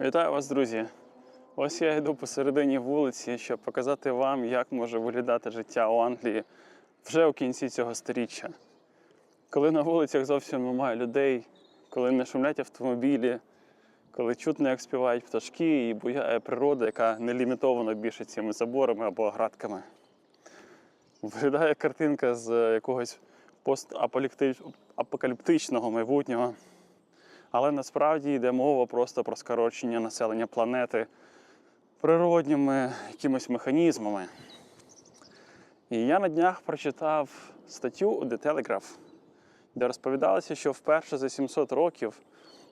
Вітаю вас, друзі! Ось я йду посередині вулиці, щоб показати вам, як може виглядати життя у Англії вже у кінці цього сторіччя. Коли на вулицях зовсім немає людей, коли не шумлять автомобілі, коли чутно, як співають пташки і буяє природа, яка не лімітована більше цими заборами або градками. Виглядає картинка з якогось постапокаліптичного майбутнього. Але насправді йде мова просто про скорочення населення планети природніми якимись механізмами. І я на днях прочитав статтю у The Telegraph, де розповідалося, що вперше за 700 років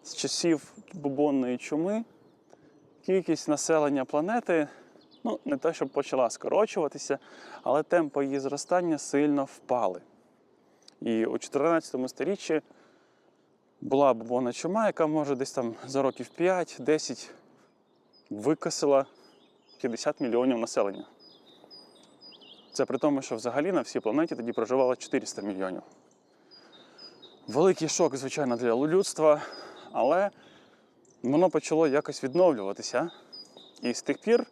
з часів бубонної чуми кількість населення планети ну, не те, щоб почала скорочуватися, але темпи її зростання сильно впали. І у 14 сторіччі була бубонна чума, яка може десь там за років 5-10 викосила 50 мільйонів населення. Це при тому, що взагалі на всій планеті тоді проживало 400 мільйонів. Великий шок, звичайно, для людства, але воно почало якось відновлюватися. І з тих пір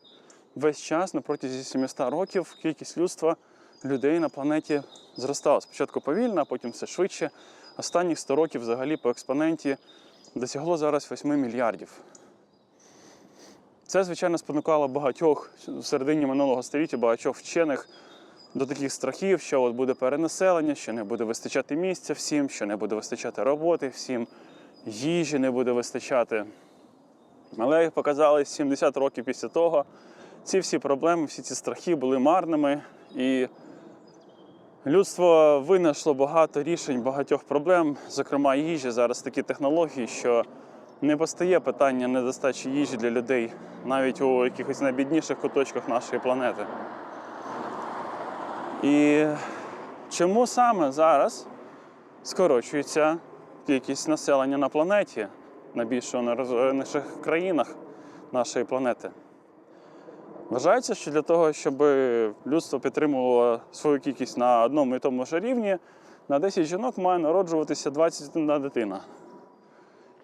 весь час, на протязі 700 років, кількість людства, людей на планеті зростала. Спочатку повільно, а потім все швидше. Останніх 100 років взагалі по експоненті досягло зараз 8 мільярдів. Це, звичайно, спонукало багатьох в середині минулого століття, багатьох вчених до таких страхів, що от буде перенаселення, що не буде вистачати місця всім, що не буде вистачати роботи всім, їжі не буде вистачати. Але як показали 70 років після того, ці всі проблеми, всі ці страхи були марними, і людство винайшло багато рішень багатьох проблем, зокрема їжі. Зараз такі технології, що не постає питання недостачі їжі для людей навіть у якихось найбідніших куточках нашої планети. І чому саме зараз скорочується кількість населення на планеті, на більш розвиненіших країнах нашої планети? Вважається, що для того, щоб людство підтримувало свою кількість на одному і тому ж рівні, на 10 жінок має народжуватися 21 дитина.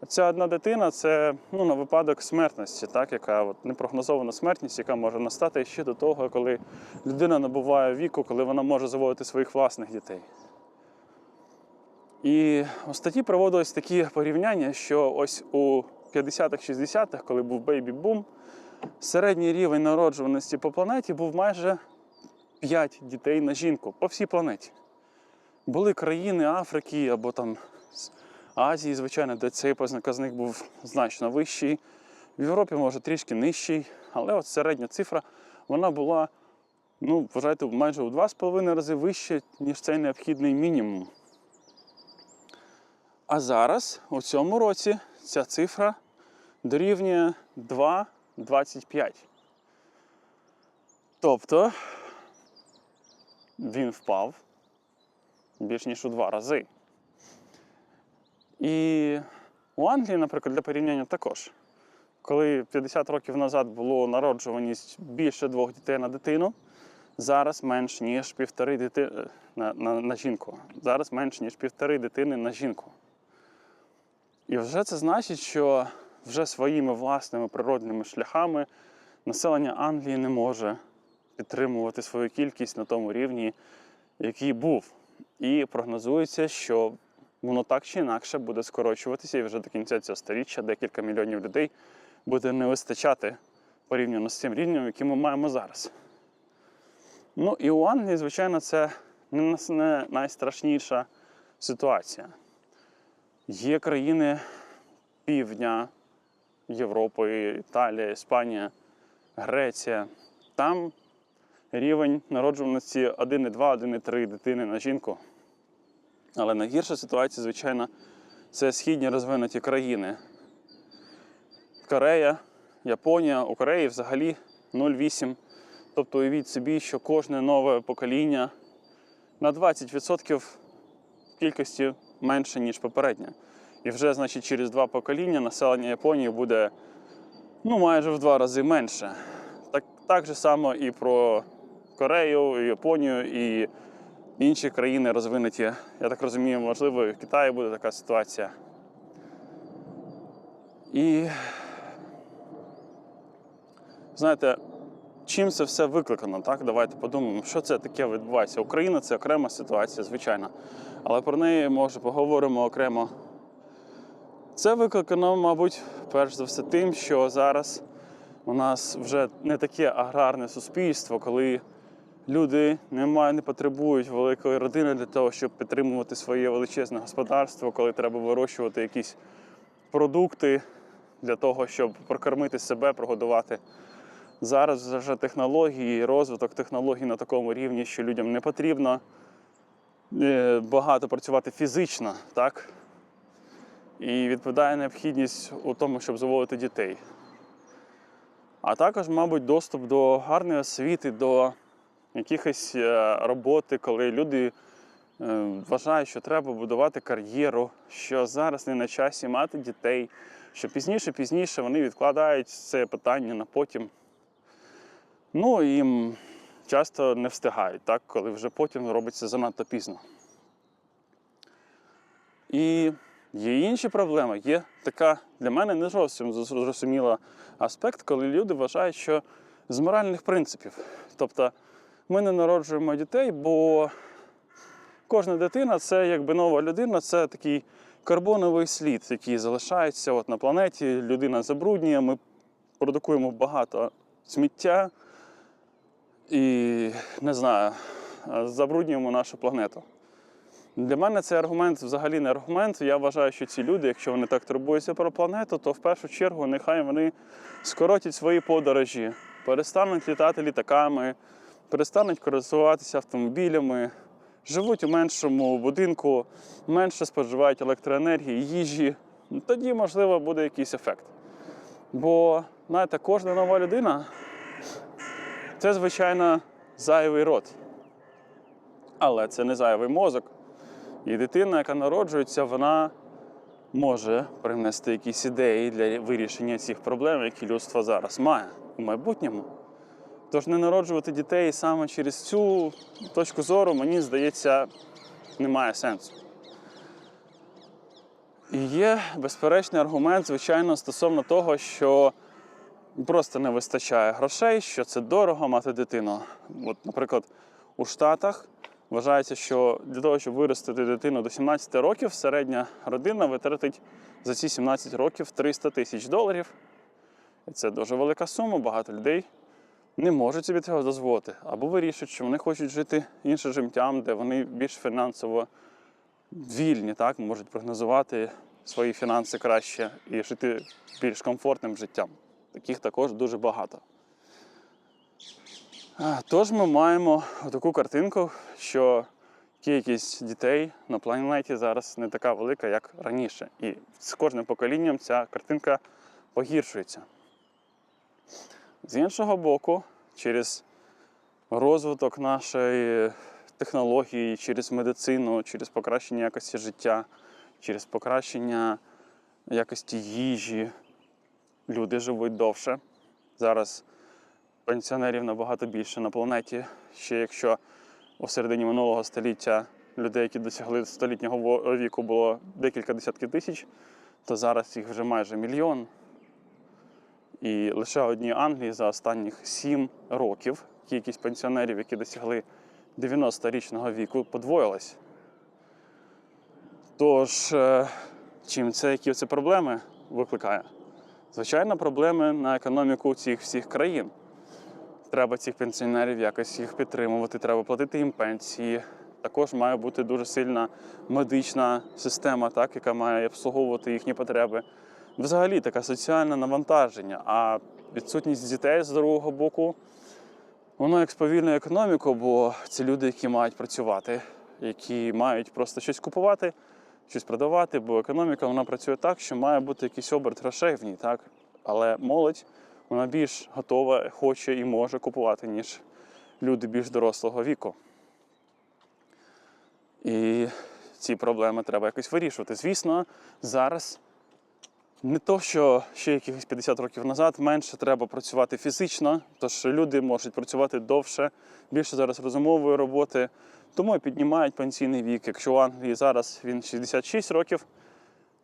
Ця одна дитина це ну, на випадок смертності, так, яка от, непрогнозована смертність, яка може настати ще до того, коли людина набуває віку, коли вона може заводити своїх власних дітей. І у статті проводилось такі порівняння, що ось у 50-х, 60-х, коли був бейбі-бум, середній рівень народжуваності по планеті був майже 5 дітей на жінку по всій планеті. Були країни Африки або там Азії, звичайно, де цей показник був значно вищий. В Європі, може, трішки нижчий, але от середня цифра вона була, ну, вважайте, майже у 2,5 рази вище, ніж цей необхідний мінімум. А зараз, у цьому році, ця цифра дорівнює 2,25. Тобто він впав більш ніж у два рази. І у Англії, наприклад, для порівняння також. Коли 50 років назад було народжуваність більше двох дітей на дитину, зараз менш ніж півтори дитини на, на, на жінку. Зараз менш ніж півтори дитини на жінку. І вже це значить, що вже своїми власними природними шляхами населення Англії не може підтримувати свою кількість на тому рівні, який був. І прогнозується, що воно так чи інакше буде скорочуватися, і вже до кінця цього сторіччя декілька мільйонів людей буде не вистачати порівняно з тим рівнем, який ми маємо зараз. Ну і у Англії, звичайно, це не найстрашніша ситуація. Є країни півдня Європи, Італія, Іспанія, Греція. Там рівень народжуваності 1,2, 1,3 дитини на жінку. Але найгірша ситуація, звичайно, це східні розвинуті країни. Корея, Японія, у Кореї взагалі 0,8. Тобто уявіть собі, що кожне нове покоління на 20% кількості менше, ніж попереднє. І вже, значить, через два покоління населення Японії буде ну, майже в два рази менше. Так, так же само і про Корею, і Японію, і інші країни розвинуті. Я так розумію, можливо, і в Китаї буде така ситуація. І знаєте, чим це все викликано, так? Давайте подумаємо, що це таке відбувається. Україна це окрема ситуація, звичайно. Але про неї, може, поговоримо окремо. Це викликано, мабуть, перш за все тим, що зараз у нас вже не таке аграрне суспільство, коли люди не, мають, не потребують великої родини для того, щоб підтримувати своє величезне господарство, коли треба вирощувати якісь продукти для того, щоб прокормити себе, прогодувати. Зараз вже технології, розвиток технологій на такому рівні, що людям не потрібно е, багато працювати фізично, так? І відповідає необхідність у тому, щоб заводити дітей. А також, мабуть, доступ до гарної освіти, до якихось е, роботи, коли люди е, вважають, що треба будувати кар'єру, що зараз не на часі мати дітей, що пізніше, пізніше вони відкладають це питання на потім. Ну і часто не встигають, так, коли вже потім робиться занадто пізно. І є інші проблеми. Є така для мене не зовсім зрозуміла аспект, коли люди вважають, що з моральних принципів. Тобто ми не народжуємо дітей, бо кожна дитина це якби нова людина, це такий карбоновий слід, який залишається от на планеті. Людина забруднює, ми продукуємо багато сміття і не знаю, забруднюємо нашу планету. Для мене цей аргумент взагалі не аргумент. Я вважаю, що ці люди, якщо вони так турбуються про планету, то в першу чергу нехай вони скоротять свої подорожі, перестануть літати літаками, перестануть користуватися автомобілями, живуть у меншому будинку, менше споживають електроенергії, їжі. Тоді, можливо, буде якийсь ефект. Бо, знаєте, кожна нова людина це, звичайно, зайвий рот. Але це не зайвий мозок. І дитина, яка народжується, вона може привнести якісь ідеї для вирішення цих проблем, які людство зараз має у майбутньому. Тож не народжувати дітей саме через цю точку зору, мені здається, немає сенсу. І є безперечний аргумент, звичайно, стосовно того, що просто не вистачає грошей, що це дорого мати дитину. От, наприклад, у Штатах вважається, що для того, щоб виростити дитину до 17 років, середня родина витратить за ці 17 років 300 тисяч доларів. І це дуже велика сума, багато людей не можуть собі цього дозволити. Або вирішують, що вони хочуть жити іншим життям, де вони більш фінансово вільні, так, можуть прогнозувати свої фінанси краще і жити більш комфортним життям. Таких також дуже багато. Тож ми маємо таку картинку, що кількість дітей на планеті зараз не така велика, як раніше. І з кожним поколінням ця картинка погіршується. З іншого боку, через розвиток нашої технології, через медицину, через покращення якості життя, через покращення якості їжі, люди живуть довше. Зараз пенсіонерів набагато більше на планеті. Ще якщо у середині минулого століття людей, які досягли столітнього віку, було декілька десятків тисяч, то зараз їх вже майже мільйон. І лише одній Англії за останніх 7 років кількість пенсіонерів, які досягли 90-річного віку, подвоїлась. Тож, е, чим це, які це проблеми викликає? Звичайно, проблеми на економіку цих всіх країн. Треба цих пенсіонерів якось їх підтримувати, треба платити їм пенсії. Також має бути дуже сильна медична система, так, яка має обслуговувати їхні потреби. Взагалі таке соціальне навантаження. А відсутність дітей з другого боку, воно як сповільнює економіку, бо це люди, які мають працювати, які мають просто щось купувати, щось продавати, бо економіка вона працює так, що має бути якийсь оберт грошей в ній, так? Але молодь вона більш готова, хоче і може купувати, ніж люди більш дорослого віку. І ці проблеми треба якось вирішувати. Звісно, зараз не то, що ще якихось 50 років назад менше треба працювати фізично, тож люди можуть працювати довше, більше зараз розумової роботи, тому і піднімають пенсійний вік. Якщо в Англії зараз він 66 років,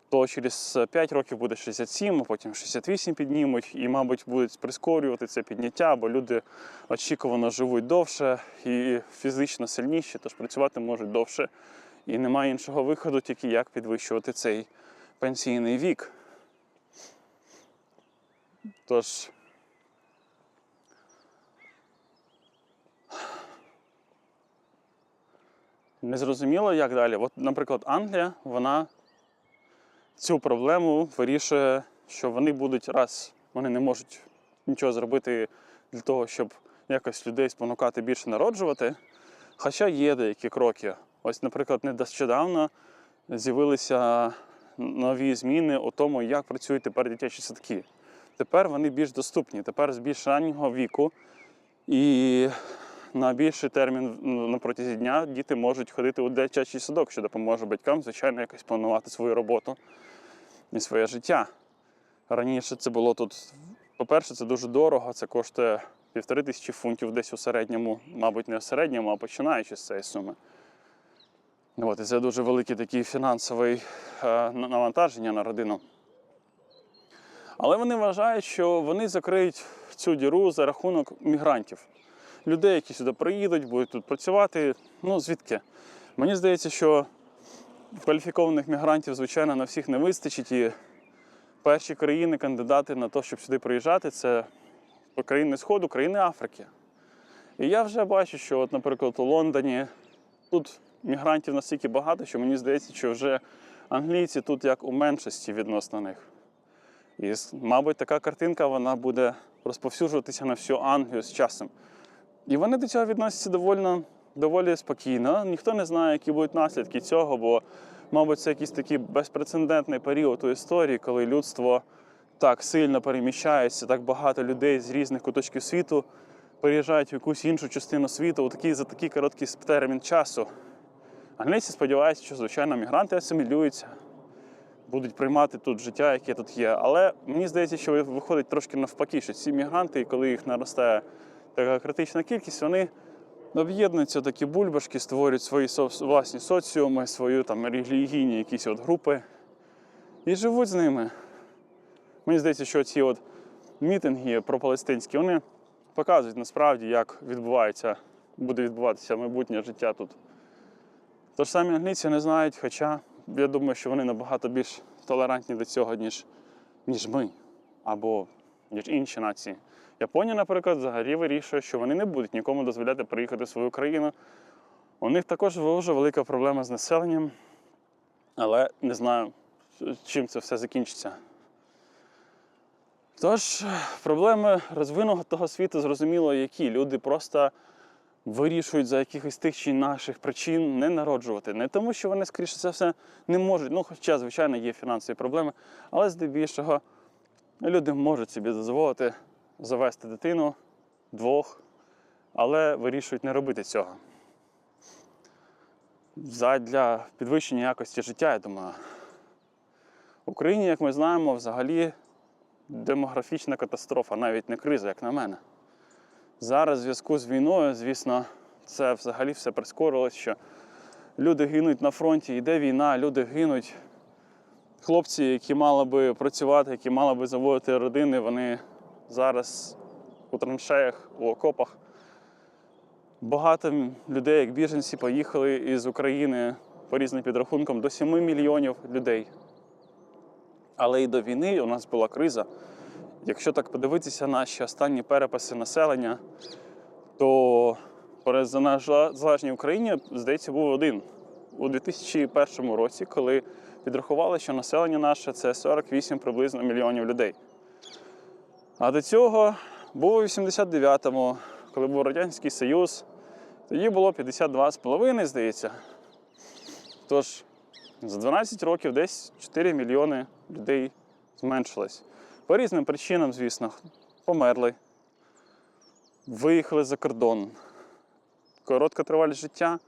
то через 5 років буде 67, а потім 68 піднімуть, і, мабуть, будуть прискорювати це підняття, бо люди очікувано живуть довше і фізично сильніші, тож працювати можуть довше. І немає іншого виходу, тільки як підвищувати цей пенсійний вік. Тож. Незрозуміло, як далі. От, наприклад, Англія, вона цю проблему вирішує, що вони будуть раз, вони не можуть нічого зробити для того, щоб якось людей спонукати більше народжувати. Хоча є деякі кроки. Ось, наприклад, нещодавно з'явилися нові зміни у тому, як працюють тепер дитячі садки. Тепер вони більш доступні, тепер з більш раннього віку. І на більший термін ну, на протязі дня діти можуть ходити у дитячий садок, що допоможе батькам, звичайно, якось планувати свою роботу і своє життя. Раніше це було тут, по-перше, це дуже дорого, це коштує півтори тисячі фунтів десь у середньому, мабуть, не у середньому, а починаючи з цієї суми. От, і це дуже великий такий фінансовий е, навантаження на родину. Але вони вважають, що вони закриють цю діру за рахунок мігрантів. Людей, які сюди приїдуть, будуть тут працювати. Ну, звідки? Мені здається, що кваліфікованих мігрантів, звичайно, на всіх не вистачить. І перші країни, кандидати на те, щоб сюди приїжджати, це країни Сходу, країни Африки. І я вже бачу, що, от, наприклад, у Лондоні тут мігрантів настільки багато, що мені здається, що вже англійці тут як у меншості відносно них. І, мабуть, така картинка вона буде розповсюджуватися на всю Англію з часом. І вони до цього відносяться доволі, доволі спокійно. Ніхто не знає, які будуть наслідки цього, бо, мабуть, це якийсь такий безпрецедентний період у історії, коли людство так сильно переміщається, так багато людей з різних куточків світу переїжджають в якусь іншу частину світу у такий, за такий короткий термін часу. Англійці сподіваються, що, звичайно, мігранти асимілюються, будуть приймати тут життя, яке тут є. Але мені здається, що виходить трошки навпаки, що ці мігранти, коли їх наростає така критична кількість, вони об'єднуються такі бульбашки, створюють свої власні соціуми, свої там релігійні якісь от групи і живуть з ними. Мені здається, що ці от мітинги пропалестинські, вони показують насправді, як відбувається, буде відбуватися майбутнє життя тут. Тож самі англійці не знають, хоча я думаю, що вони набагато більш толерантні до цього, ніж, ніж ми, або ніж інші нації. Японія, наприклад, взагалі вирішує, що вони не будуть нікому дозволяти приїхати в свою країну. У них також дуже велика проблема з населенням, але не знаю, чим це все закінчиться. Тож, проблеми розвинутого світу зрозуміло, які люди просто вирішують за якихось тих чи наших причин не народжувати. Не тому, що вони, скоріше за все, не можуть. Ну, хоча, звичайно, є фінансові проблеми, але здебільшого люди можуть собі дозволити завести дитину двох, але вирішують не робити цього. Задля підвищення якості життя, я думаю. В Україні, як ми знаємо, взагалі демографічна катастрофа, навіть не криза, як на мене. Зараз в зв'язку з війною, звісно, це взагалі все прискорилось, що люди гинуть на фронті, йде війна, люди гинуть. Хлопці, які мали би працювати, які мали би заводити родини, вони зараз у траншеях, у окопах. Багато людей, як біженці, поїхали із України по різним підрахункам до 7 мільйонів людей. Але і до війни у нас була криза. Якщо так подивитися наші останні переписи населення, то при незалежній Україні, здається, був один у 2001 році, коли підрахували, що населення наше це 48 приблизно мільйонів людей. А до цього був у 89-му, коли був Радянський Союз, тоді було 52,5, здається. Тож за 12 років десь 4 мільйони людей зменшилось. По різним причинам, звісно, померли, виїхали за кордон. Коротка тривалість життя,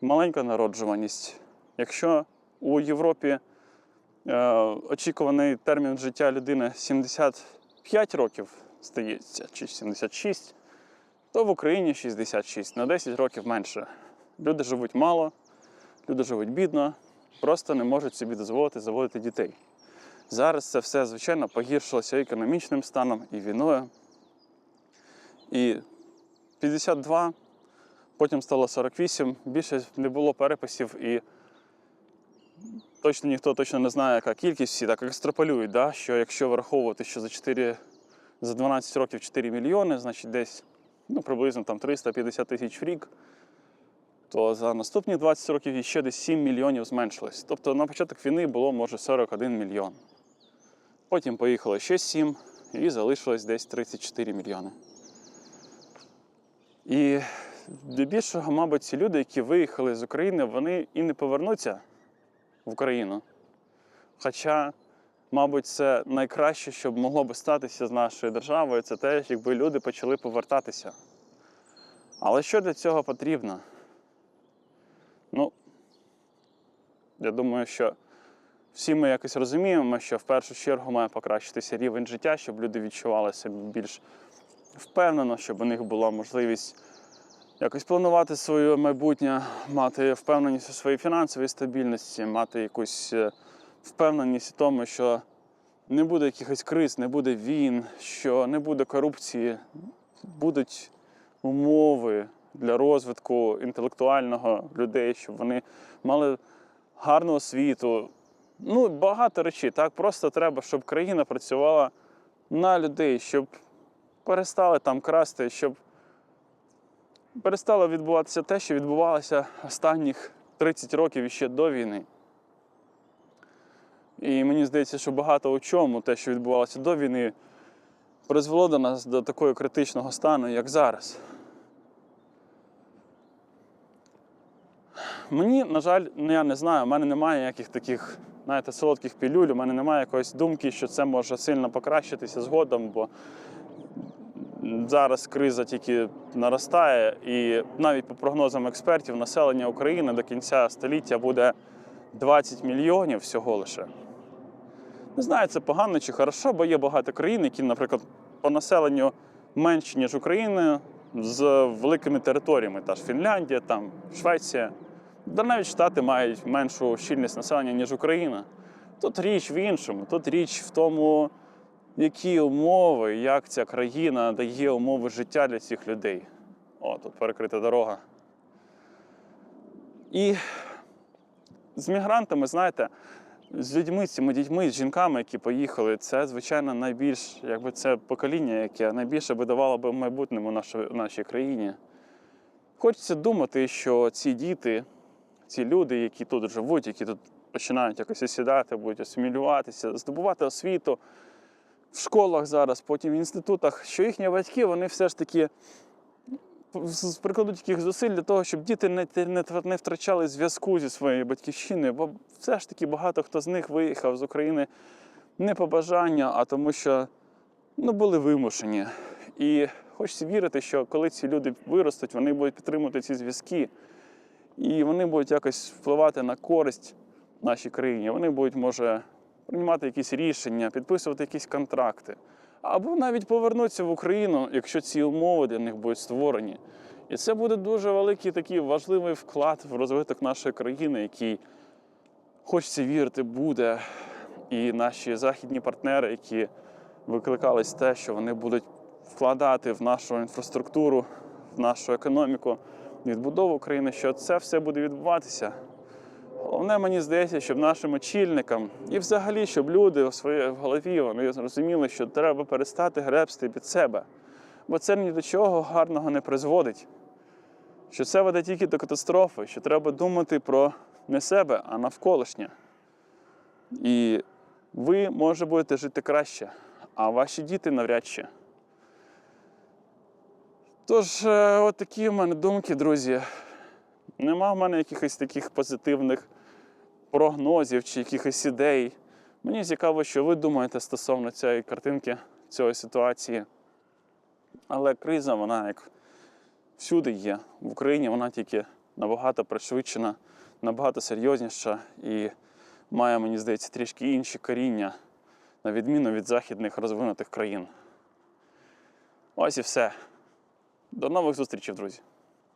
маленька народжуваність. Якщо у Європі е, очікуваний термін життя людини 75 років, здається, чи 76, то в Україні 66, на 10 років менше. Люди живуть мало, люди живуть бідно, просто не можуть собі дозволити заводити дітей. Зараз це все, звичайно, погіршилося економічним станом, і війною. І 52, потім стало 48, більше не було переписів і точно ніхто точно не знає, яка кількість, всі так екстраполюють, да? що якщо враховувати, що за 4, за 12 років 4 мільйони, значить десь ну, приблизно там 350 тисяч в рік, то за наступні 20 років ще десь 7 мільйонів зменшилось. Тобто на початок війни було, може, 41 мільйон. Потім поїхало ще 7 і залишилось десь 34 мільйони. І здебільшого, мабуть, ці люди, які виїхали з України, вони і не повернуться в Україну. Хоча, мабуть, це найкраще, що могло би статися з нашою державою, це те, якби люди почали повертатися. Але що для цього потрібно? Ну, я думаю, що всі ми якось розуміємо, що в першу чергу має покращитися рівень життя, щоб люди відчували себе більш впевнено, щоб у них була можливість якось планувати своє майбутнє, мати впевненість у своїй фінансовій стабільності, мати якусь е, впевненість у тому, що не буде якихось криз, не буде війн, що не буде корупції, будуть умови для розвитку інтелектуального людей, щоб вони мали гарну освіту. Ну, багато речей. Так просто треба, щоб країна працювала на людей, щоб перестали там красти, щоб перестало відбуватися те, що відбувалося останніх 30 років іще до війни. І мені здається, що багато у чому те, що відбувалося до війни, призвело до нас до такого критичного стану, як зараз. Мені, на жаль, ну, я не знаю, у мене немає ніяких таких, знаєте, солодких пілюль, у мене немає якоїсь думки, що це може сильно покращитися згодом, бо зараз криза тільки наростає, і навіть по прогнозам експертів, населення України до кінця століття буде 20 мільйонів всього лише. Не знаю, це погано чи хорошо, бо є багато країн, які, наприклад, по населенню менші, ніж Україна, з великими територіями, та ж Фінляндія, там, Швеція. Та навіть Штати мають меншу щільність населення, ніж Україна. Тут річ в іншому, тут річ в тому, які умови, як ця країна дає умови життя для цих людей. О, тут перекрита дорога. І з мігрантами, знаєте, з людьми, цими дітьми, з жінками, які поїхали, це, звичайно, найбільш, якби це покоління, яке найбільше би давало би в майбутньому нашій, нашій країні. Хочеться думати, що ці діти, ці люди, які тут живуть, які тут починають якось осідати, будуть асимілюватися, здобувати освіту в школах зараз, потім в інститутах, що їхні батьки, вони все ж таки прикладуть таких зусиль для того, щоб діти не, не втрачали зв'язку зі своєю батьківщиною, бо все ж таки багато хто з них виїхав з України не по бажанню, а тому, що ну, були вимушені. І хочеться вірити, що коли ці люди виростуть, вони будуть підтримувати ці зв'язки, і вони будуть якось впливати на користь нашій країні. Вони будуть, може, приймати якісь рішення, підписувати якісь контракти. Або навіть повернуться в Україну, якщо ці умови для них будуть створені. І це буде дуже великий такий важливий вклад в розвиток нашої країни, який хочеться вірити, буде. І наші західні партнери, які викликались те, що вони будуть вкладати в нашу інфраструктуру, в нашу економіку, відбудову України, що це все буде відбуватися. Головне, мені здається, щоб нашим очільникам і взагалі, щоб люди у своїй голові вони зрозуміли, що треба перестати гребсти під себе. Бо це ні до чого гарного не призводить. Що це веде тільки до катастрофи, що треба думати про не себе, а навколишнє. І ви, може, будете жити краще, а ваші діти навряд чи. Тож, е, от такі в мене думки, друзі. Нема в мене якихось таких позитивних прогнозів чи якихось ідей. Мені цікаво, що ви думаєте стосовно цієї картинки, цієї ситуації. Але криза, вона як всюди є. В Україні вона тільки набагато пришвидшена, набагато серйозніша і має, мені здається, трішки інші коріння, на відміну від західних розвинутих країн. Ось і все. До нових зустрічей, друзі!